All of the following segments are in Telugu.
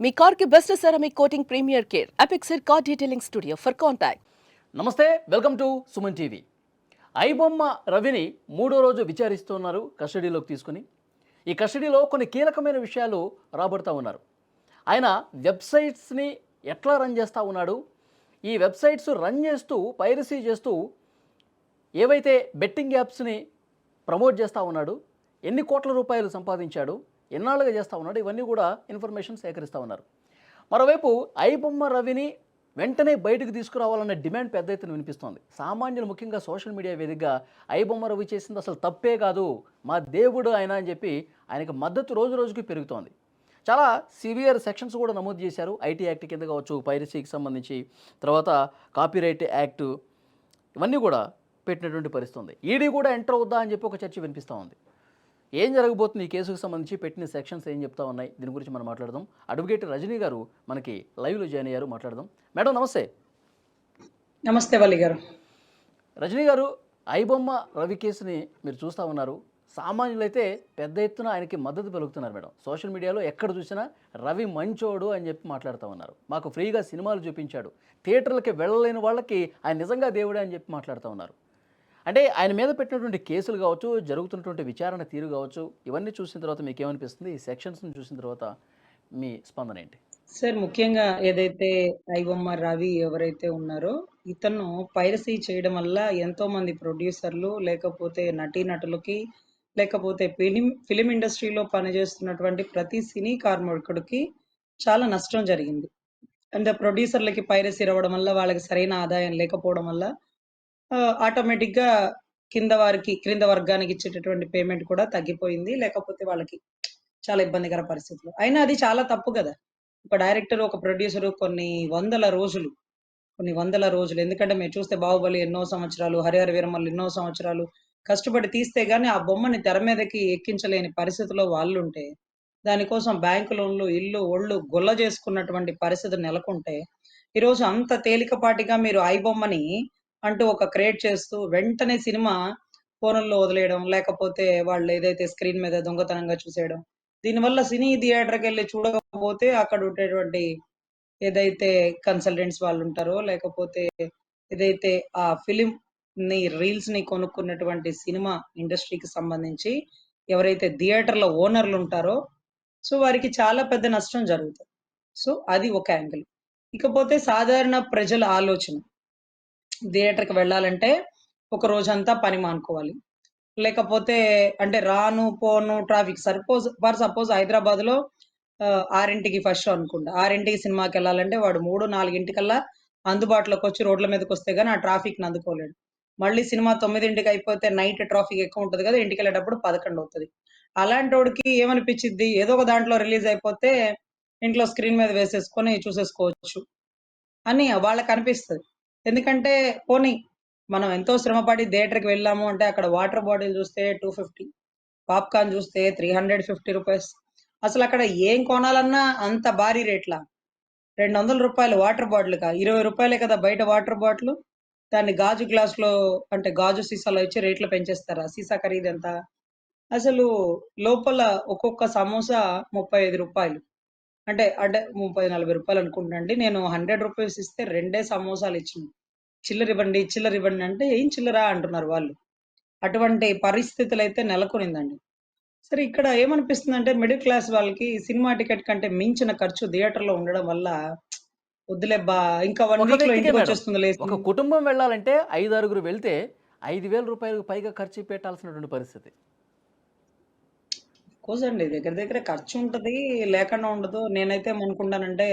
మీ కార్కి best ceramic coating premier care. Apexer car detailing studio for contact నమస్తే welcome to Suman TV. IBomma రవిని మూడో రోజు విచారిస్తున్నారు కస్టడీలోకి తీసుకుని. ఈ కస్టడీలో కొన్ని కీలకమైన విషయాలు రాబడుతూ ఉన్నారు. ఆయన వెబ్సైట్స్ని ఎట్లా రన్ చేస్తూ ఉన్నాడు? ఈ వెబ్సైట్స్ రన్ చేస్తూ పైరసీ చేస్తూ ఏవైతే బెట్టింగ్ యాప్స్ని ప్రమోట్ చేస్తూ ఉన్నాడు ఎన్ని కోట్ల రూపాయలు సంపాదించాడు ఎన్నాళ్ళుగా చేస్తూ ఉన్నాడు ఇవన్నీ కూడా ఇన్ఫర్మేషన్ సేకరిస్తూ ఉన్నారు. మరోవైపు ఐబొమ్మ రవిని వెంటనే బయటకు తీసుకురావాలన్న డిమాండ్ పెద్ద ఎత్తున వినిపిస్తోంది. సామాన్యులు ముఖ్యంగా సోషల్ మీడియా వేదికగా ఐబొమ్మ రవి చేసింది అసలు తప్పే కాదు మా దేవుడు ఆయన అని చెప్పి ఆయనకు మద్దతు రోజు రోజుకి పెరుగుతోంది. చాలా సివియర్ సెక్షన్స్ కూడా నమోదు చేశారు. ఐటీ యాక్ట్ కింద కావచ్చు పైరసీకి సంబంధించి తర్వాత కాపీరైట్ యాక్ట్ ఇవన్నీ కూడా పెట్టినటువంటి పరిస్థితి ఉంది. ఈడీ కూడా ఎంటర్ అవుద్దా అని చెప్పి ఒక చర్చ వినిపిస్తూ ఉంది. ఏం జరగబోతుంది ఈ కేసుకు సంబంధించి పెట్టిన సెక్షన్స్ ఏం చెప్తా ఉన్నాయి? దీని గురించి మనం మాట్లాడదాం. అడ్వకేట్ రజనీ గారు మనకి లైవ్లో జాయిన్ అయ్యారు మాట్లాడదాం. మేడం నమస్తే. నమస్తే వల్లి గారు. రజనీ గారు ఐబొమ్మ రవి కేసుని మీరు చూస్తూ ఉన్నారు. సామాన్యులైతే పెద్ద ఎత్తున ఆయనకి మద్దతు పలుకుతున్నారు మేడం. సోషల్ మీడియాలో ఎక్కడ చూసినా రవి మంచోడు అని చెప్పి మాట్లాడుతూ ఉన్నారు. మాకు ఫ్రీగా సినిమాలు చూపించాడు. థియేటర్లకి వెళ్ళలేని వాళ్ళకి ఆయన నిజంగా దేవుడే అని చెప్పి మాట్లాడుతూ ఉన్నారు. అంటే ఆయన మీద పెట్టినటువంటి కేసులు కావచ్చు జరుగుతున్నటువంటి విచారణ తీరు కావచ్చు ఇవన్నీ చూసిన తర్వాత మీకు ఏమనిపిస్తుంది ఈ సెక్షన్స్ని చూసిన తర్వాత మీ స్పందన ఏంటి? సార్ ముఖ్యంగా ఏదైతే ఐవమ్మ రవి ఎవరైతే ఉన్నారో ఇతను పైరసీ చేయడం వల్ల ఎంతో మంది ప్రొడ్యూసర్లు లేకపోతే నటీనటులకి లేకపోతే ఫిలిం ఫిలిం ఇండస్ట్రీలో పనిచేస్తున్నటువంటి ప్రతి సినీ కార్మికుడికి చాలా నష్టం జరిగింది. అంటే ప్రొడ్యూసర్లకి పైరసీ రావడం వల్ల వాళ్ళకి సరైన ఆదాయం లేకపోవడం వల్ల ఆటోమేటిక్గా కింద వారికి క్రింద వర్గానికి ఇచ్చేటటువంటి పేమెంట్ కూడా తగ్గిపోయింది. లేకపోతే వాళ్ళకి చాలా ఇబ్బందికర పరిస్థితులు. అయినా అది చాలా తప్పు కదా. ఒక డైరెక్టర్ ఒక ప్రొడ్యూసర్ కొన్ని వందల రోజులు కొన్ని వందల రోజులు. ఎందుకంటే మీరు చూస్తే బాహుబలి ఎన్నో సంవత్సరాలు హరిహర వీరమల్లు ఎన్నో సంవత్సరాలు కష్టపడి తీస్తే గానీ ఆ బొమ్మని తెర మీదకి ఎక్కించలేని పరిస్థితిలో వాళ్ళు ఉంటే దానికోసం బ్యాంకు లోన్లు ఇల్లు ఒళ్ళు గుల్ల చేసుకున్నటువంటి పరిస్థితి నెలకొంటే ఈరోజు అంత తేలికపాటిగా మీరు ఐ బొమ్మని అంటూ ఒక క్రియేట్ చేస్తూ వెంటనే సినిమా ఫోనుల్లో వదిలేయడం లేకపోతే వాళ్ళు ఏదైతే స్క్రీన్ మీద దొంగతనంగా చూసేయడం. దీనివల్ల సినీ థియేటర్కి వెళ్ళి చూడకపోతే అక్కడ ఉండేటువంటి ఏదైతే కన్సల్టెంట్స్ వాళ్ళు ఉంటారో లేకపోతే ఏదైతే ఆ ఫిలిం ని రీల్స్ని కొనుక్కున్నటువంటి సినిమా ఇండస్ట్రీకి సంబంధించి ఎవరైతే థియేటర్ల ఓనర్లు ఉంటారో సో వారికి చాలా పెద్ద నష్టం జరుగుతుంది. సో అది ఒక యాంగిల్. ఇకపోతే సాధారణ ప్రజల ఆలోచన. థియేటర్కి వెళ్ళాలంటే ఒక రోజంతా పని మానుకోవాలి. లేకపోతే అంటే రాను పోను ట్రాఫిక్ సపోజ్ ఫర్ సపోజ్ హైదరాబాద్లో ఆరింటికి ఫస్ట్ షో అనుకుంటా ఆరింటికి సినిమాకి వెళ్ళాలంటే వాడు మూడు నాలుగింటికల్లా అందుబాటులోకి వచ్చి రోడ్ల మీదకి వస్తే కానీ ఆ ట్రాఫిక్ అందుకోలేడు. మళ్ళీ సినిమా తొమ్మిదింటికి అయిపోతే నైట్ ట్రాఫిక్ ఎక్కువ ఉంటుంది కదా ఇంటికి వెళ్ళేటప్పుడు పదకొండు అవుతుంది. అలాంటి వాడికి ఏమనిపించింది ఏదో ఒక దాంట్లో రిలీజ్ అయిపోతే ఇంట్లో స్క్రీన్ మీద వేసేసుకొని చూసేసుకోవచ్చు అని వాళ్ళకి అనిపిస్తుంది. ఎందుకంటే పోనీ మనం ఎంతో శ్రమపడి థియేటర్కి వెళ్ళాము అంటే అక్కడ వాటర్ బాటిల్ చూస్తే టూ ఫిఫ్టీ పాప్కార్న్ చూస్తే త్రీ హండ్రెడ్ ఫిఫ్టీ రూపీస్. అసలు అక్కడ ఏం కొనాలన్నా అంత భారీ రేట్లా? రెండు వందల రూపాయలు వాటర్ బాటిల్ కా ఇరవై రూపాయలే కదా బయట వాటర్ బాటిల్? దాన్ని గాజు గ్లాస్లో అంటే గాజు సీసాలో ఇచ్చి రేట్లు పెంచేస్తారా? సీసా ఖరీదు ఎంత? అసలు లోపల ఒక్కొక్క సమోసా ముప్పై ఐదు రూపాయలు. అంటే అంటే ముప్పై నలభై రూపాయలు అనుకుంటాండి. నేను హండ్రెడ్ రూపీస్ ఇస్తే రెండే సమోసాలు ఇచ్చిన. చిల్లర ఇవ్వండి చిల్లర ఇవ్వండి అంటే ఏం చిల్లరా అంటున్నారు వాళ్ళు. అటువంటి పరిస్థితులు అయితే నెలకొనిందండి. సరే ఇక్కడ ఏమనిపిస్తుంది అంటే మిడిల్ క్లాస్ వాళ్ళకి సినిమా టికెట్ కంటే మించిన ఖర్చు థియేటర్లో ఉండడం వల్ల వద్దులే బా ఇంకా వన్ వీక్లో ఇంటికి. వచ్చేస్తుంది లేదు ఒక కుటుంబం వెళ్ళాలంటే ఐదు ఆరుగురు వెళ్తే ఐదు వేల రూపాయలకు పైగా ఖర్చు పెట్టాల్సినటువంటి పరిస్థితి. కోర్స్ అండి దగ్గర దగ్గర ఖర్చు ఉంటది లేకుండా ఉండదు. నేనైతే ఏమనుకుంటానంటే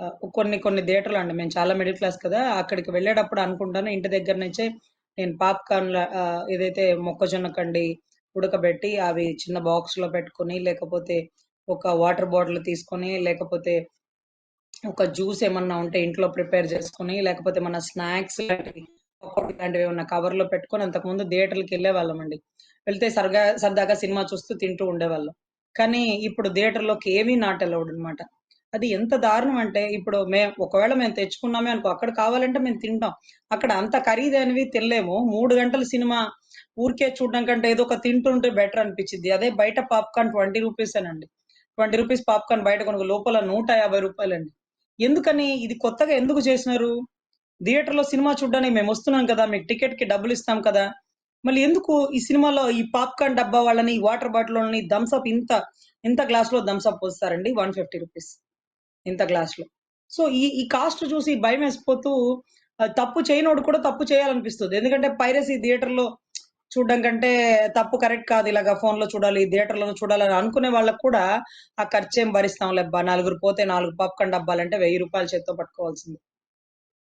ఆ, కొన్ని కొన్ని థియేటర్లు అండి మేము చాలా మిడిల్ క్లాస్ కదా అక్కడికి వెళ్ళేటప్పుడు అనుకుంటాను. ఇంటి దగ్గర నుంచే నేను పాప్కార్న్ ఏదైతే మొక్కజొన్న కండి ఉడకబెట్టి అవి చిన్న బాక్స్లో పెట్టుకొని లేకపోతే ఒక వాటర్ బాటిల్ తీసుకొని లేకపోతే ఒక జ్యూస్ ఏమన్నా ఉంటే ఇంట్లో ప్రిపేర్ చేసుకొని లేకపోతే మన స్నాక్స్ లాంటివి పకోడీ లాంటివి ఏమన్నా కవర్లో పెట్టుకొని అంతకుముందు థియేటర్కి వెళ్ళే వాళ్ళం అండి వెళ్తే సరగా సరదాగా సినిమా చూస్తూ తింటూ ఉండేవాళ్ళం. కానీ ఇప్పుడు థియేటర్లోకి ఏమీ నాట్ అలౌడ్ అనమాట అది ఎంత దారుణం అంటే ఇప్పుడు మేము ఒకవేళ మేము తెచ్చుకున్నామే అనుకో అక్కడ కావాలంటే మేము తింటాం. అక్కడ అంత ఖరీదైనవి తినలేము. మూడు గంటల సినిమా ఊరికే చూడడం కంటే ఏదో ఒక తింటుంటే బెటర్ అనిపించింది అదే బయట పాప్కార్న్ ట్వంటీ రూపీస్ అనండి. ట్వంటీ రూపీస్ పాప్కార్న్ బయట కొనుక్కో లోపల నూట యాభై రూపాయలండి. ఎందుకని? ఇది కొత్తగా ఎందుకు చేసినారు? థియేటర్లో సినిమా చూడడానికి మేము వస్తున్నాం కదా మీకు టికెట్కి డబ్బులు ఇస్తాం కదా. మళ్ళీ ఎందుకు ఈ సినిమాలో ఈ పాప్కార్న్ డబ్బా వాళ్ళని వాటర్ బాటిల్ థమ్స్అప్ ఇంత ఇంత గ్లాస్లో థమ్స్అప్ పోస్తారండి? వన్ ఫిఫ్టీ రూపీస్ ఇంత గ్లాస్లో సో ఈ ఈ కాస్ట్ చూసి భయం వేసిపోతూ తప్పు చేయనోడు కూడా తప్పు చేయాలనిపిస్తుంది. ఎందుకంటే పైరసీ థియేటర్లో చూడడం కంటే తప్పు కరెక్ట్ కాదు ఇలాగా ఫోన్లో చూడాలి థియేటర్లో చూడాలని అనుకునే వాళ్ళకు కూడా ఆ ఖర్చు ఏం భరిస్తాం లేబ్బా నలుగురు పోతే నాలుగు పాప్కార్న్ డబ్బాలంటే వెయ్యి రూపాయలు చేత్తో పట్టుకోవాల్సింది.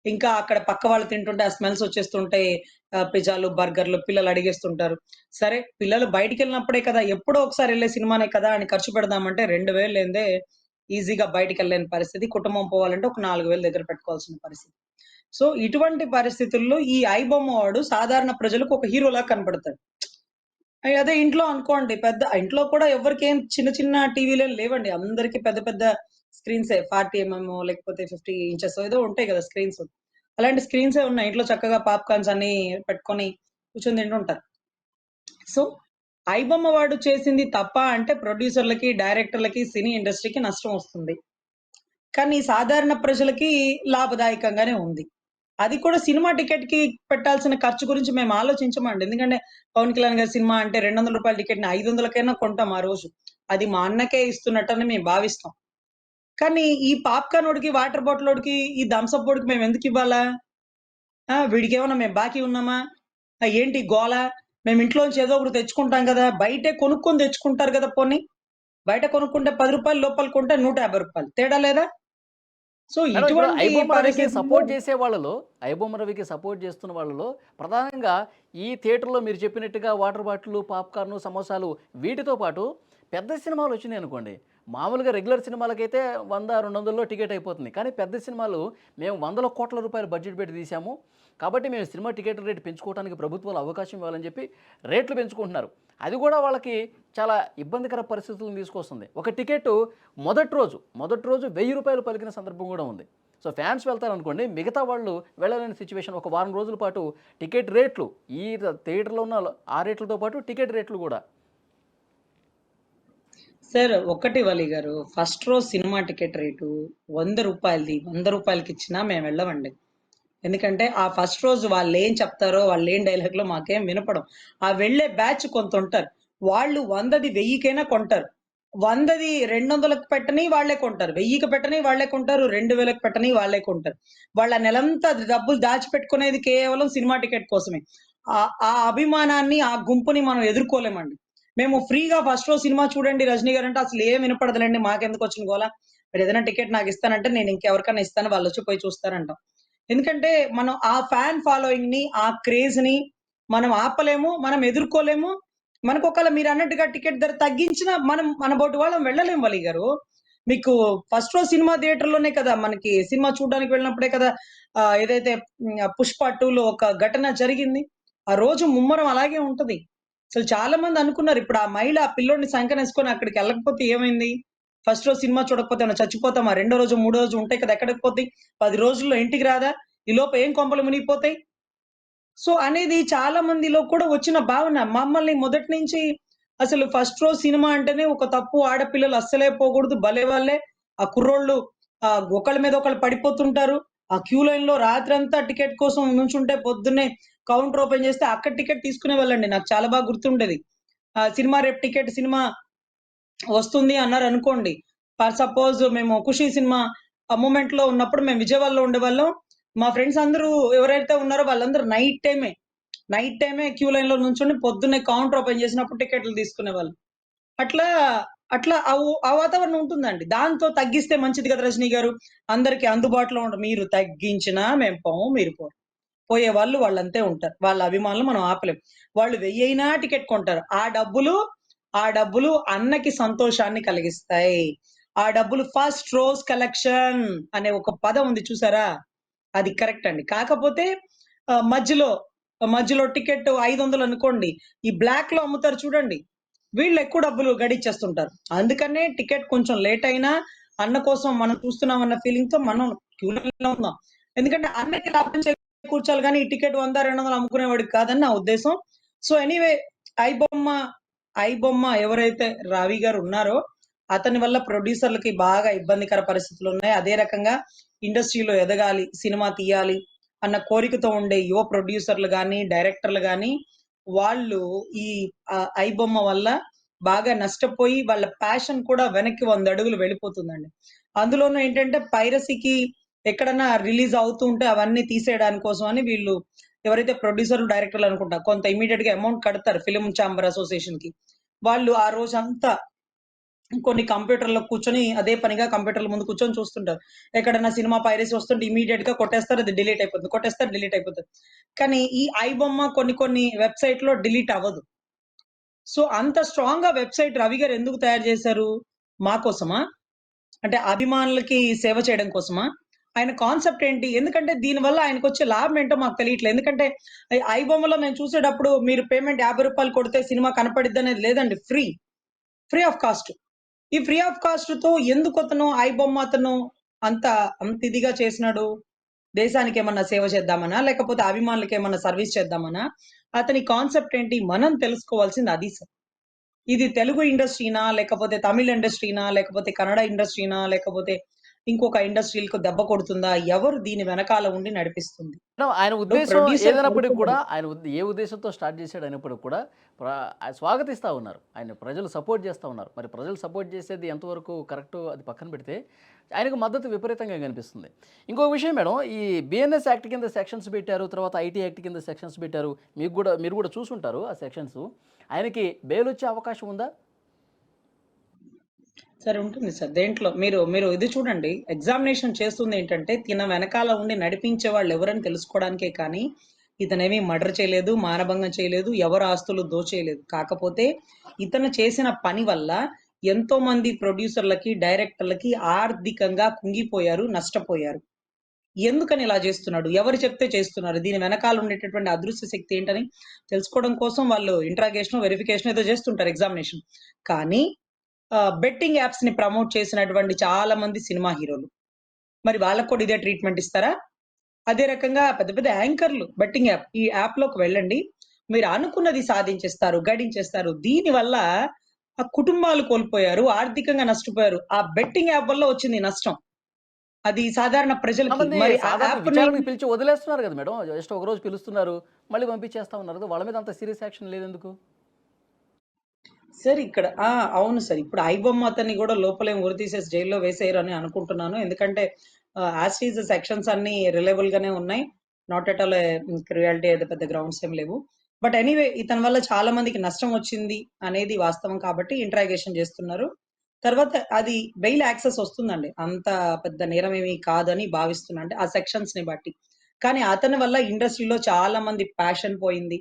ఇంకా అక్కడ పక్క వాళ్ళు తింటుంటే ఆ స్మెల్స్ వచ్చేస్తుంటాయి పిజ్జాలు బర్గర్లు పిల్లలు అడిగేస్తుంటారు. సరే పిల్లలు బయటికి వెళ్ళినప్పుడే కదా ఎప్పుడో ఒకసారి వెళ్ళే సినిమానే కదా అని ఖర్చు పెడదామంటే రెండు వేలు లేదే ఈజీగా బయటికి వెళ్ళలేని పరిస్థితి. కుటుంబం పోవాలంటే ఒక నాలుగు వేలు దగ్గర పెట్టుకోవాల్సిన పరిస్థితి. సో ఇటువంటి పరిస్థితుల్లో ఈ ఐబొమ్మ వాడు సాధారణ ప్రజలకు ఒక హీరోలా కనపడతాడు. అదే ఇంట్లో అనుకోండి పెద్ద ఇంట్లో కూడా ఎవరికేం ఏం చిన్న చిన్న టీవీలు లేవండి. అందరికి పెద్ద పెద్ద స్క్రీన్స్ ఫార్టీ ఎంఎం లేకపోతే ఫిఫ్టీ ఇంచెస్ ఏదో ఉంటాయి కదా స్క్రీన్స్. అలాంటి స్క్రీన్స్ ఉన్నాయి. ఇంట్లో చక్కగా పాప్కార్న్స్ అన్ని పెట్టుకొని కూర్చొని తింటుంటారు. సో ఐబొమ్మ వాడు చేసింది తప్ప అంటే ప్రొడ్యూసర్లకి డైరెక్టర్లకి సినీ ఇండస్ట్రీకి నష్టం వస్తుంది. కానీ సాధారణ ప్రజలకి లాభదాయకంగానే ఉంది. అది కూడా సినిమా టికెట్కి పెట్టాల్సిన ఖర్చు గురించి మేము ఆలోచించమండి. ఎందుకంటే పవన్ కళ్యాణ్ గారి సినిమా అంటే రెండు వందల రూపాయల టికెట్ని ఐదు వందలకైనా కొంటాం ఆ రోజు. అది మా అన్నకే ఇస్తున్నట్టని మేము భావిస్తాం. కానీ ఈ పాప్కార్న్ వాడికి వాటర్ బాటిల్ వాడికి ఈ థమ్స్అప్ వాడికి మేము ఎందుకు ఇవ్వాలా? వీడికి ఏమన్నా మేము బాకీ ఉన్నామా? ఏంటి గోల? మేము ఇంట్లోంచి ఏదో ఒకటి తెచ్చుకుంటాం కదా బయటే కొనుక్కొని తెచ్చుకుంటారు కదా పోనీ. బయట కొనుక్కుంటే పది రూపాయలు లోపల కొంటే నూట యాభై రూపాయలు. తేడా లేదా? సో ఇటువంటి సపోర్ట్ చేసే వాళ్ళలో ఐబొమ్మ రవికి సపోర్ట్ చేస్తున్న వాళ్ళలో ప్రధానంగా ఈ థియేటర్లో మీరు చెప్పినట్టుగా వాటర్ బాటిల్ పాప్కార్న్ సమోసాలు వీటితో పాటు పెద్ద సినిమాలు వచ్చినాయి అనుకోండి. మామూలుగా రెగ్యులర్ సినిమాలకైతే వంద రెండు వందల్లో టికెట్ అయిపోతుంది. కానీ పెద్ద సినిమాలు మేము వందల కోట్ల రూపాయలు బడ్జెట్ పెట్టి తీసాము కాబట్టి మేము సినిమా టికెట్ రేటు పెంచుకోవడానికి ప్రభుత్వాలు అవకాశం ఇవ్వాలని చెప్పి రేట్లు పెంచుకుంటున్నారు. అది కూడా వాళ్ళకి చాలా ఇబ్బందికర పరిస్థితులను తీసుకొస్తుంది. ఒక టికెట్ మొదటి రోజు మొదటి రోజు వెయ్యి రూపాయలు పలికిన సందర్భం కూడా ఉంది. సో ఫ్యాన్స్ వెళ్తారనుకోండి మిగతా వాళ్ళు వెళ్ళలేని సిచ్యువేషన్ ఒక వారం రోజుల పాటు టికెట్ రేట్లు ఈ థియేటర్లో ఉన్న ఆ రేట్లతో పాటు టికెట్ రేట్లు కూడా సార్ ఒకటి వలి గారు ఫస్ట్ రోజు సినిమా టికెట్ రేటు వంద రూపాయలది వంద రూపాయలకి ఇచ్చినా మేము వెళ్ళమండి. ఎందుకంటే ఆ ఫస్ట్ రోజు వాళ్ళు ఏం చెప్తారో వాళ్ళు ఏం డైలాగ్లో మాకేం వినపడం ఆ వెళ్ళే బ్యాచ్ కొంత ఉంటారు. వాళ్ళు వందది వెయ్యికైనా కొంటారు. వందది రెండు వందలకు పెట్టని వాళ్ళే కొంటారు. వెయ్యికి పెట్టని వాళ్ళే కొంటారు రెండు వేలకు పెట్టని వాళ్ళే కొంటారు. వాళ్ళ నెలంతా డబ్బులు దాచిపెట్టుకునేది కేవలం సినిమా టికెట్ కోసమే. ఆ ఆ అభిమానాన్ని ఆ గుంపుని మనం ఎదుర్కోలేమండి. మేము ఫ్రీగా ఫస్ట్ రోజు సినిమా చూడండి రజనీ గారు అంటే అసలు ఏం వినపడదులేండి మాకెందుకు వచ్చిన గోలా? మీరు ఏదైనా టికెట్ నాకు ఇస్తానంటే నేను ఇంకెవరికైనా ఇస్తాను వాళ్ళు వచ్చి పోయి చూస్తారంటాం. ఎందుకంటే మనం ఆ ఫ్యాన్ ఫాలోయింగ్ని ఆ క్రేజ్ని మనం ఆపలేము మనం ఎదుర్కోలేము. మనకు ఒకవేళ మీరు అన్నట్టుగా టికెట్ ధర తగ్గించిన మనం మన బోటు వాళ్ళం వెళ్ళలేము వలి గారు. మీకు ఫస్ట్ రోజు సినిమా థియేటర్లోనే కదా మనకి సినిమా చూడడానికి వెళ్ళినప్పుడే కదా ఏదైతే పుష్ప టూలో లో ఒక ఘటన జరిగింది ఆ రోజు ముమ్మరం అలాగే ఉంటది. అసలు చాలా మంది అనుకున్నారు ఇప్పుడు ఆ మహిళ ఆ పిల్లోడిని సంకనేసుకొని అక్కడికి వెళ్ళకపోతే ఏమైంది? ఫస్ట్ రోజు సినిమా చూడకపోతే ఏమైనా చచ్చిపోతామా? రెండో రోజు మూడో రోజు ఉంటాయి కదా ఎక్కడికి పోతాయి? పది రోజుల్లో ఇంటికి రాదా? ఈ లోపు ఏం కొంపలు మునిగిపోతాయి? సో అనేది చాలా మందిలో కూడా వచ్చిన భావన. మమ్మల్ని మొదటి నుంచి అసలు ఫస్ట్ రోజు సినిమా అంటేనే ఒక తప్పు. ఆడపిల్లలు అస్సలే పోకూడదు. భలే వాళ్ళే. ఆ కుర్రోళ్ళు ఆ ఒకళ్ళ మీద ఒకళ్ళు పడిపోతుంటారు. ఆ క్యూ లైన్లో రాత్రి అంతా టికెట్ కోసం నుంచుంటే పొద్దున్నే కౌంటర్ ఓపెన్ చేస్తే అక్కడ టికెట్ తీసుకునే వాళ్ళండి. నాకు చాలా బాగా గుర్తుండేది. ఆ సినిమా రేపు టికెట్ సినిమా వస్తుంది అన్నారు అనుకోండి. ఫర్ సపోజ్ మేము ఖుషి సినిమా ఆ మూమెంట్లో ఉన్నప్పుడు మేము విజయవాడలో ఉండేవాళ్ళం. మా ఫ్రెండ్స్ అందరూ ఎవరైతే ఉన్నారో వాళ్ళందరూ నైట్ టైమే నైట్ టైమే క్యూ లైన్లో నుంచొని పొద్దున్నే కౌంటర్ ఓపెన్ చేసినప్పుడు టికెట్లు తీసుకునే వాళ్ళు అట్లా అట్లా ఆ వాతావరణం ఉంటుందండి. దాంతో తగ్గిస్తే మంచిది కదా రజనీ గారు. అందరికి అందుబాటులో ఉండరు మీరు తగ్గించినా మేము పోము మీరు పోరు. పోయే వాళ్ళు వాళ్ళంతే ఉంటారు. వాళ్ళ అభిమానులు మనం ఆపలేం. వాళ్ళు వెయ్యైనా టికెట్ కొంటారు. ఆ డబ్బులు ఆ డబ్బులు అన్నకి సంతోషాన్ని కలిగిస్తాయి. ఆ డబ్బులు ఫస్ట్ రోజ్ కలెక్షన్ అనే ఒక పదం ఉంది చూసారా? అది కరెక్ట్ అండి. కాకపోతే మధ్యలో మధ్యలో టికెట్ ఐదు వందలు అనుకోండి ఈ బ్లాక్లో అమ్ముతారు చూడండి. వీళ్ళు ఎక్కువ డబ్బులు గడిచేస్తుంటారు అందుకనే టికెట్ కొంచెం లేట్ అయినా అన్న కోసం మనం చూస్తున్నాం అన్న ఫీలింగ్తో మనం క్యూలో ఉందాం ఉన్నాం. ఎందుకంటే అన్నకి లాభం కూర్చోాలి కానీ ఈ టికెట్ వంద రెండు వందలు అమ్ముకునేవాడికి కాదని నా ఉద్దేశం. సో ఎనీవే ఐబొమ్మ ఐబొమ్మ ఎవరైతే రావి గారు ఉన్నారో అతని వల్ల ప్రొడ్యూసర్లకి బాగా ఇబ్బందికర పరిస్థితులు ఉన్నాయి. అదే రకంగా ఇండస్ట్రీలో ఎదగాలి సినిమా తీయాలి అన్న కోరికతో ఉండే యువ ప్రొడ్యూసర్లు కానీ డైరెక్టర్లు కానీ వాళ్ళు ఈ ఐ బొమ్మ వల్ల బాగా నష్టపోయి వాళ్ళ ప్యాషన్ కూడా వెనక్కి వంద అడుగులు వెళ్ళిపోతుందండి. అందులోనూ ఏంటంటే పైరసీకి ఎక్కడన్నా రిలీజ్ అవుతూ ఉంటే అవన్నీ తీసేయడానికి కోసం అని వీళ్ళు ఎవరైతే ప్రొడ్యూసర్ డైరెక్టర్లు అనుకుంటా కొంత ఇమీడియట్గా అమౌంట్ కడతారు ఫిలిం ఛాంబర్ అసోసియేషన్కి వాళ్ళు ఆ రోజు అంతా కొన్ని కంప్యూటర్లో కూర్చొని అదే పనిగా కంప్యూటర్ల ముందు కూర్చొని చూస్తుంటారు. ఎక్కడైనా సినిమా పైరసీ వస్తుంటే ఇమీడియట్గా కొట్టేస్తారు అది డిలీట్ అయిపోతుంది. కొట్టేస్తారు డిలీట్ అయిపోతుంది. కానీ ఈ ఐ బొమ్మ కొన్ని కొన్ని వెబ్సైట్లో డిలీట్ అవ్వదు. సో అంత స్ట్రాంగ్గా వెబ్సైట్ రవి గారు ఎందుకు తయారు చేశారు? మా కోసమా? అంటే అభిమానులకి సేవ చేయడం కోసమా? ఆయన కాన్సెప్ట్ ఏంటి? ఎందుకంటే దీనివల్ల ఆయనకు వచ్చే లాభం ఏంటో మాకు తెలియట్లేదు. ఎందుకంటే ఐ- బొమ్మలో మేము చూసేటప్పుడు మీరు పేమెంట్ యాభై రూపాయలు కొడితే సినిమా కనపడిద్ది అనేది లేదండి. ఫ్రీ ఫ్రీ ఆఫ్ కాస్ట్ ఈ ఫ్రీ ఆఫ్ కాస్ట్తో ఎందుకు అతను ఐ బొమ్మ అతను అంత అంత ఇదిగా చేసినాడు? దేశానికి ఏమన్నా సేవ చేద్దామనా? లేకపోతే అభిమానులకి ఏమన్నా సర్వీస్ చేద్దామనా? అతని కాన్సెప్ట్ ఏంటి? మనం తెలుసుకోవాల్సింది అది సార్ ఇది తెలుగు ఇండస్ట్రీనా లేకపోతే తమిళ ఇండస్ట్రీనా లేకపోతే కన్నడ ఇండస్ట్రీనా లేకపోతే ఇంకొక ఇండస్ట్రీలకు దెబ్బ కొడుతుందా? ఎవరు దీని వెనకాల ఉండి నడిపిస్తుంది? ఆయన ఉద్దేశం ఏదైనప్పటికీ కూడా ఆయన ఏ ఉద్దేశంతో స్టార్ట్ చేశాడు అయినప్పటికీ కూడా స్వాగతిస్తూ ఉన్నారు. ఆయన ప్రజలు సపోర్ట్ చేస్తూ ఉన్నారు. మరి ప్రజలు సపోర్ట్ చేసేది ఎంతవరకు కరెక్ట్ అది పక్కన పెడితే ఆయనకు మద్దతు విపరీతంగా కనిపిస్తుంది. ఇంకో విషయం మేడం ఈ బిఎన్ఎస్ యాక్ట్ కింద సెక్షన్స్ పెట్టారు తర్వాత ఐటీ యాక్ట్ కింద సెక్షన్స్ పెట్టారు. మీకు కూడా మీరు కూడా చూసుంటారు ఆ సెక్షన్స్ ఆయనకి బెయిల్ వచ్చే అవకాశం ఉందా? సరే ఉంటుంది సార్. దేంట్లో? మీరు మీరు ఇది చూడండి. ఎగ్జామినేషన్ చేస్తుంది ఏంటంటే తిన వెనకాల ఉండి నడిపించే వాళ్ళు ఎవరని తెలుసుకోవడానికే కానీ ఇతనేమి మర్డర్ చేయలేదు మానభంగం చేయలేదు ఎవరు ఆస్తులు దోచేయలేదు. కాకపోతే ఇతను చేసిన పని వల్ల ఎంతో మంది ప్రొడ్యూసర్లకి డైరెక్టర్లకి ఆర్థికంగా కుంగిపోయారు నష్టపోయారు. ఎందుకని ఇలా చేస్తున్నాడు? ఎవరు చెప్తే చేస్తున్నారు? దీని వెనకాల ఉండేటటువంటి అదృశ్య శక్తి ఏంటని తెలుసుకోవడం కోసం వాళ్ళు ఇంట్రాగేషన్ వెరిఫికేషన్ ఏదో చేస్తుంటారు ఎగ్జామినేషన్ కానీ బెట్టింగ్ యాప్స్ని ప్రమోట్ చేసినటువంటి చాలా మంది సినిమా హీరోలు. మరి వాళ్ళకు కూడా ఇదే ట్రీట్మెంట్ ఇస్తారా? అదే రకంగా పెద్ద పెద్ద యాంకర్లు బెట్టింగ్ యాప్ ఈ యాప్లోకి వెళ్ళండి. మీరు అనుకున్నది సాధించేస్తారు గడించేస్తారు. దీని వల్ల ఆ కుటుంబాలు కోల్పోయారు ఆర్థికంగా నష్టపోయారు. ఆ బెట్టింగ్ యాప్ వల్ల వచ్చింది నష్టం. అది సాధారణ ప్రజలకి. మరి పిలిచి వదిలేస్తున్నారు కదా మేడం. జస్ట్ ఒక రోజు పిలుస్తున్నారు మళ్ళీ పంపించేస్తా ఉన్నారు వాళ్ళ మీద అంత సీరియస్ యాక్షన్ లేదు ఎందుకు సార్ ఇక్కడ ఆ అవును సార్. ఇప్పుడు ఐబొమ్మ అతన్ని కూడా లోపలేం ఉరి తీసేసి జైల్లో వేసేయరు అని అనుకుంటున్నాను. ఎందుకంటే యాస్టీజ్ సెక్షన్స్ అన్ని రిలయబుల్ గానే ఉన్నాయి. నాట్ ఎట్ ఆల్ క్రియాలిటీ అయితే పెద్ద గ్రౌండ్స్ ఏం లేవు. బట్ ఎనీవే ఇతని వల్ల చాలా మందికి నష్టం వచ్చింది అనేది వాస్తవం కాబట్టి ఇంట్రాగేషన్ చేస్తున్నారు. తర్వాత అది బెయిల్ యాక్సెస్ వస్తుందండి. అంత పెద్ద నేరం ఏమీ కాదని భావిస్తున్నా. అంటే ఆ సెక్షన్స్ని బట్టి. కానీ అతని వల్ల ఇండస్ట్రీలో చాలా మంది ప్యాషన్ పోయింది.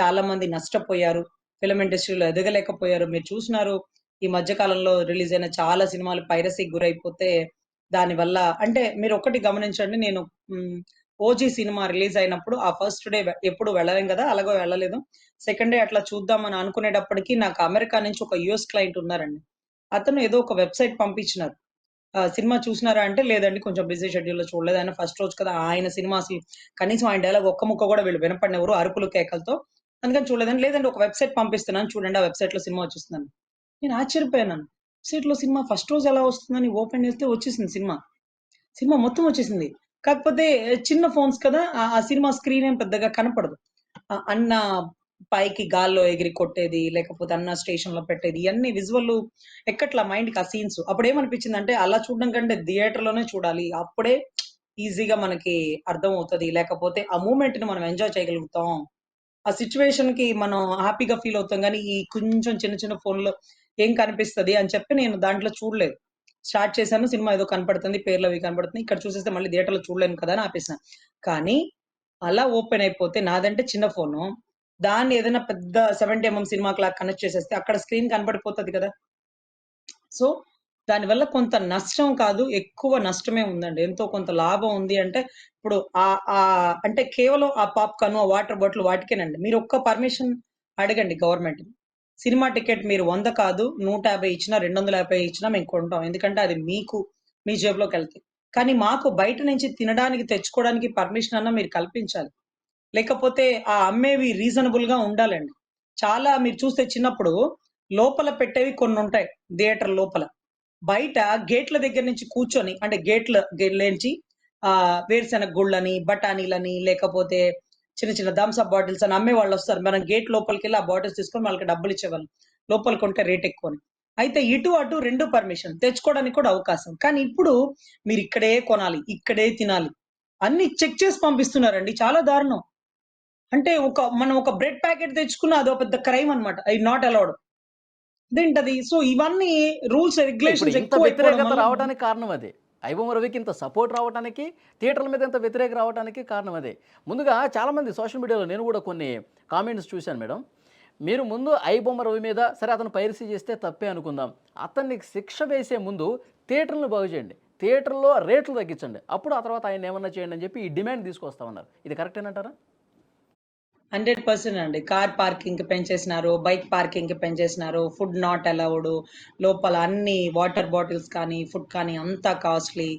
చాలా మంది నష్టపోయారు. ఫిలిం ఇండస్ట్రీలో ఎదగలేకపోయారు. మీరు చూసినారు ఈ మధ్య కాలంలో రిలీజ్ అయిన చాలా సినిమాలు పైరసీకి గురైపోతే దాని వల్ల అంటే మీరు ఒకటి గమనించండి నేను ఓజీ సినిమా రిలీజ్ అయినప్పుడు ఆ ఫస్ట్ డే ఎప్పుడు వెళ్ళలేం కదా అలాగే వెళ్ళలేదు. సెకండ్ డే అట్లా చూద్దామని అనుకునేటప్పటికి నాకు అమెరికా నుంచి ఒక యుఎస్ క్లయింట్ ఉన్నారండి. అతను ఏదో ఒక వెబ్సైట్ పంపించినారు. ఆ, సినిమా చూసినారా అంటే లేదండి కొంచెం బిజీ షెడ్యూల్లో చూడలేదు. ఆయన ఫస్ట్ రోజు కదా ఆయన సినిమా అసలు కనీసం ఆయన డైలాగ్ ఒక్క ముక్క కూడా వీళ్ళు వినపడినెవరు అరుపులు కేకలతో. అందుకని చూడలేదండి. లేదండి ఒక వెబ్సైట్ పంపిస్తున్నాను. చూడండి ఆ వెబ్సైట్లో సినిమా వచ్చేస్తుందని. నేను ఆశ్చర్యపోయాను వెబ్సైట్లో సినిమా ఫస్ట్ రోజు ఎలా వస్తుందని ఓపెన్ చేస్తే వచ్చేసింది సినిమా. సినిమా మొత్తం వచ్చేసింది. కాకపోతే చిన్న ఫోన్స్ కదా ఆ సినిమా స్క్రీన్ ఏం పెద్దగా కనపడదు. ఆ అన్న పైకి గాల్లో ఎగిరి కొట్టేది లేకపోతే అన్న స్టేషన్లో పెట్టేది ఇవన్నీ విజువల్ ఎక్కట్లా మైండ్కి ఆ సీన్స్? అప్పుడు ఏమనిపించింది అంటే అలా చూడడం కంటే థియేటర్లోనే చూడాలి. అప్పుడే ఈజీగా మనకి అర్థం అవుతుంది లేకపోతే ఆ మూమెంట్ని మనం ఎంజాయ్ చేయగలుగుతాం. ఆ సిచ్యువేషన్కి మనం హ్యాపీగా ఫీల్ అవుతాం. కానీ ఈ కొంచెం చిన్న చిన్న ఫోన్లో ఏం కనిపిస్తది అని చెప్పి నేను దాంట్లో చూడలేదు. స్టార్ట్ చేశాను సినిమా ఏదో కనపడుతుంది పేర్లు అవి కనపడుతుంది ఇక్కడ చూసేస్తే మళ్ళీ థియేటర్లో చూడలేను కదా అని ఆపేసిన కానీ అలా ఓపెన్ అయిపోతే నాదంటే చిన్న ఫోను దాన్ని ఏదైనా పెద్ద seventy MM cinema clock connect చేసేస్తే అక్కడ స్క్రీన్ కనపడిపోతుంది కదా. సో దానివల్ల కొంత నష్టం కాదు ఎక్కువ నష్టమే ఉందండి. ఎంతో కొంత లాభం ఉంది అంటే ఇప్పుడు ఆ ఆ అంటే కేవలం ఆ పాప్కార్న్ ఆ వాటర్ బాటిల్ వాటికేనండి. మీరు ఒక్క పర్మిషన్ అడగండి గవర్నమెంట్ సినిమా టికెట్ మీరు వంద కాదు నూట యాభై ఇచ్చినా రెండు వందల యాభై ఇచ్చినా మేము కొంటాం. ఎందుకంటే అది మీకు మీ జేబులోకి వెళ్తాయి కానీ మాకు బయట నుంచి తినడానికి తెచ్చుకోవడానికి పర్మిషన్ అన్న మీరు కల్పించాలి. లేకపోతే ఆ అమ్మేవి రీజనబుల్గా ఉండాలండి. చాలా మీరు చూస్తే చిన్నప్పుడు లోపల పెట్టేవి కొన్ని ఉంటాయి థియేటర్ లోపల. బయట గేట్ల దగ్గర నుంచి కూర్చొని అంటే గేట్ల నుంచి ఆ వేరుశెనగ గుళ్ళని బఠానీలని లేకపోతే చిన్న చిన్న థమ్స్అప్ బాటిల్స్ అని అమ్మే వాళ్ళు వస్తారు. మనం గేట్ లోపలికి వెళ్ళి ఆ బాటిల్స్ తీసుకొని వాళ్ళకి డబ్బులు ఇచ్చేవాళ్ళు. లోపల కొంటే రేట్ ఎక్కువ అయితే ఇటు అటు రెండు పర్మిషన్ తెచ్చుకోవడానికి కూడా అవకాశం. కానీ ఇప్పుడు మీరు ఇక్కడే కొనాలి ఇక్కడే తినాలి అన్ని చెక్ చేసి పంపిస్తున్నారండి. చాలా దారుణం. అంటే ఒక మనం ఒక బ్రెడ్ ప్యాకెట్ తెచ్చుకున్న అదో పెద్ద క్రైమ్ అనమాట ఐ నాట్ అలౌడ్ అదేంటది సో ఇవన్నీ రూల్స్ రెగ్యులేషన్స్ ఎక్కువ వ్యతిరేకత రావడానికి కారణం అదే. ఐబొమ్మ రవికి ఇంత సపోర్ట్ రావడానికి థియేటర్ల మీద ఇంత వ్యతిరేక రావడానికి కారణం అదే. ముందుగా చాలామంది సోషల్ మీడియాలో నేను కూడా కొన్ని కామెంట్స్ చూశాను మేడం. మీరు ముందు ఐబొమ్మ రవి మీద సరే అతను పైరసీ చేస్తే తప్పే అనుకుందాం. అతన్ని శిక్ష వేసే ముందు థియేటర్లను బాగు చేయండి. థియేటర్లో రేట్లు తగ్గించండి. అప్పుడు ఆ తర్వాత ఆయన ఏమన్నా చేయండి అని చెప్పి ఈ డిమాండ్ తీసుకొస్తామన్నారు ఇది కరెక్టేనంటారా? హండ్రెడ్ పర్సెంట్ అండి. కార్ పార్కింగ్కి పెంచేసినారు బైక్ పార్కింగ్కి పెంచేసినారు ఫుడ్ నాట్ అలౌడ్ లోపల అన్ని వాటర్ బాటిల్స్ కానీ ఫుడ్ కానీ అంతా కాస్ట్లీ.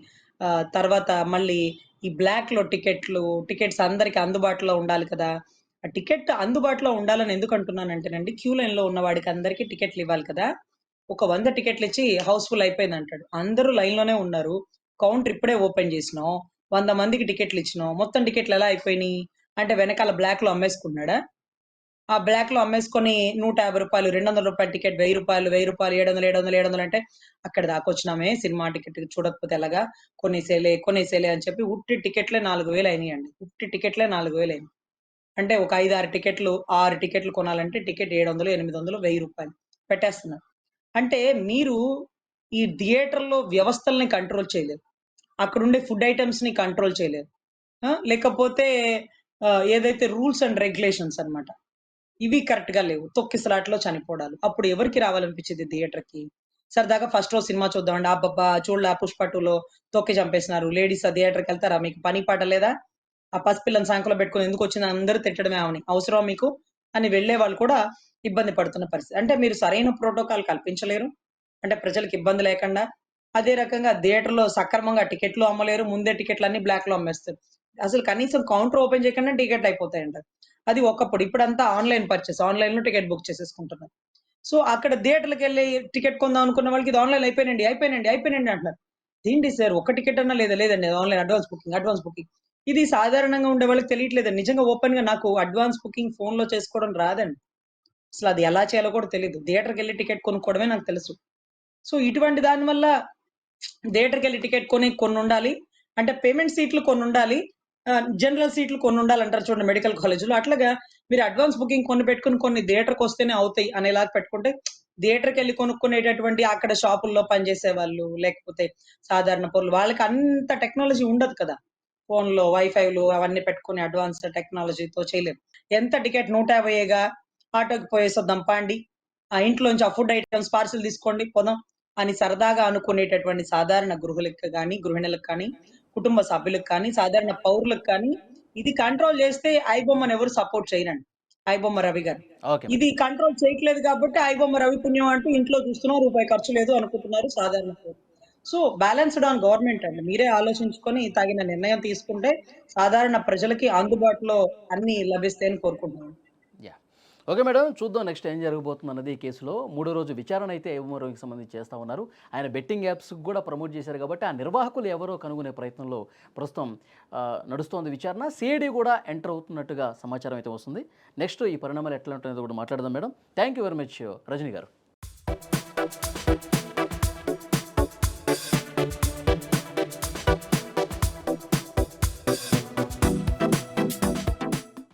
తర్వాత మళ్ళీ ఈ బ్లాక్లో టికెట్లు టికెట్స్ అందరికి అందుబాటులో ఉండాలి కదా. ఆ టికెట్ అందుబాటులో ఉండాలని ఎందుకు అంటున్నానంటేనండి క్యూ లైన్లో ఉన్న వాడికి అందరికి టికెట్లు ఇవ్వాలి కదా. ఒక వంద టికెట్లు ఇచ్చి హౌస్ఫుల్ అయిపోయింది అంటాడు అందరూ లైన్లోనే ఉన్నారు. కౌంటర్ ఇప్పుడే ఓపెన్ చేసినాం. వంద మందికి టికెట్లు ఇచ్చినాం. మొత్తం టికెట్లు ఎలా అయిపోయినాయి? అంటే వెనకాల బ్లాక్లో అమ్మేసుకున్నాడా? ఆ బ్లాక్లో అమ్మేసుకొని నూట యాభై రూపాయలు రెండు వందల రూపాయల టికెట్ వెయ్యి రూపాయలు వెయ్యి రూపాయలు ఏడు వందలు ఏడు వందలు ఏడు వందలు అంటే అక్కడ దాకా వచ్చినామే సినిమా టికెట్ చూడకపోతే ఎలాగా? కొనేసేలే కొనేసేలే అని చెప్పి ఉట్టి టికెట్లే నాలుగు వేలు అయినాయండి. ఉట్టి టికెట్లే నాలుగు వేలు అయినాయి. అంటే ఒక ఐదు ఆరు టికెట్లు ఆరు టికెట్లు కొనాలంటే టికెట్ ఏడు వందలు ఎనిమిది వందలు వెయ్యి రూపాయలు పెట్టేస్తున్నారు. అంటే మీరు ఈ థియేటర్లో వ్యవస్థల్ని కంట్రోల్ చేయలేరు. అక్కడ ఉండే ఫుడ్ ఐటమ్స్ని కంట్రోల్ చేయలేరు. లేకపోతే ఏదైతే రూల్స్ అండ్ రెగ్యులేషన్స్ అన్నమాట ఇవి కరెక్ట్గా లేవు తొక్కిసలాట్లో చనిపోవడాలు. అప్పుడు ఎవరికి రావాలనిపించింది థియేటర్కి సరదాగా ఫస్ట్ రోజు సినిమా చూద్దామండి అబ్బబ్బా బాబా చూడలే పుష్ప టూలో తొక్కి చంపేసినారు. లేడీస్ ఆ థియేటర్కి వెళ్తారా? మీకు పని పాట లేదా? ఆ పసిపిల్లని సంకలో పెట్టుకుని ఎందుకు వచ్చింది? అందరూ తిట్టడమే అవని అవసరం మీకు? అని వెళ్ళే వాళ్ళు కూడా ఇబ్బంది పడుతున్న పరిస్థితి. అంటే మీరు సరైన ప్రోటోకాల్ కల్పించలేరు. అంటే ప్రజలకు ఇబ్బంది లేకుండా. అదే రకంగా థియేటర్లో సక్రమంగా టికెట్లు అమ్మలేరు. ముందే టికెట్లు అన్ని బ్లాక్లో అమ్మేస్తారు. అసలు కనీసం కౌంటర్ ఓపెన్ చేయకుండా టికెట్ అయిపోతాయంట. అది ఒకప్పుడు ఇప్పుడంతా ఆన్లైన్ పర్చేస్ ఆన్లైన్లో టికెట్ బుక్ చేసేసుకుంటున్నారు. సో అక్కడ థియేటర్కి వెళ్ళి టికెట్ కొందాం అనుకున్న వాళ్ళకి ఇది ఆన్లైన్ అయిపోయినండి అయిపోయినండి అయిపోయినండి అంటారు ఏంటి సార్ ఒక టికెట్ అన్నా లేదా లేదండి online advance booking advance booking ఇది సాధారణంగా ఉండే వాళ్ళకి తెలియట్లేదు నిజంగా ఓపెన్గా నాకు అడ్వాన్స్ బుకింగ్ ఫోన్లో చేసుకోవడం రాదండి. అసలు అది ఎలా చేయాలో కూడా తెలియదు థియేటర్కి వెళ్ళి టికెట్ కొనుక్కోవడమే నాకు తెలుసు. సో ఇటువంటి దాని వల్ల థియేటర్కి వెళ్ళి టికెట్ కొని కొన్ని ఉండాలి అంటే పేమెంట్ సీట్లు కొన్ని ఉండాలి జనరల్ సీట్లు కొన్ని ఉండాలంటారు చూడండి మెడికల్ కాలేజీలో. అట్లాగా మీరు అడ్వాన్స్ బుకింగ్ కొన్ని పెట్టుకుని కొన్ని థియేటర్కి వస్తేనే అవుతాయి అనేలాగా పెట్టుకుంటే థియేటర్కి వెళ్ళి కొనుక్కునేటటువంటి అక్కడ షాపుల్లో పనిచేసే వాళ్ళు లేకపోతే సాధారణ పౌరులు వాళ్ళకి అంత టెక్నాలజీ ఉండదు కదా. ఫోన్లో వైఫైలు అవన్నీ పెట్టుకుని అడ్వాన్స్ టెక్నాలజీతో చేయలేము ఎంత టికెట్? నూట యాభైగా ఆటోకి పోయేసొద్దాం పాండి. ఆ ఇంట్లోంచి ఆ ఫుడ్ ఐటమ్స్ పార్సిల్ తీసుకోండి పోదాం అని సరదాగా అనుకునేటటువంటి సాధారణ గృహులకు కానీ గృహిణులకు కానీ కుటుంబ సభ్యులకు కానీ సాధారణ పౌరులకు కానీ ఇది కంట్రోల్ చేస్తే ఐబొమ్మను ఎవరు సపోర్ట్ చేయరండి. ఐబొమ్మ రవి గారు. ఇది కంట్రోల్ చేయట్లేదు కాబట్టి ఐబొమ్మ రవి పుణ్యం అంటూ ఇంట్లో చూస్తున్నారు రూపాయి ఖర్చు లేదు అనుకుంటున్నారు సాధారణ. సో బ్యాలెన్స్డ్ ఆన్ గవర్నమెంట్ అండి. మీరే ఆలోచించుకొని తగిన నిర్ణయం తీసుకుంటే సాధారణ ప్రజలకి అందుబాటులో అన్ని లభిస్తాయని కోరుకుంటున్నాను. ఓకే మేడం చూద్దాం నెక్స్ట్ ఏం జరగబోతుంది అన్నది ఈ కేసులో. మూడో రోజు విచారణ అయితే ఏమోరోకి సంబంధించి చేస్తూ ఉన్నారు. ఆయన బెట్టింగ్ యాప్స్ కూడా ప్రమోట్ చేశారు కాబట్టి ఆ నిర్వాహకులు ఎవరో కనుగొనే ప్రయత్నంలో ప్రస్తుతం నడుస్తోంది విచారణ. సిఐడి కూడా ఎంటర్ అవుతున్నట్టుగా సమాచారం అయితే వస్తుంది. నెక్స్ట్ ఈ పరిణామాలు ఎట్లా ఉంటుందో కూడా మాట్లాడదాం madam. Thank you very much Rajani గారు.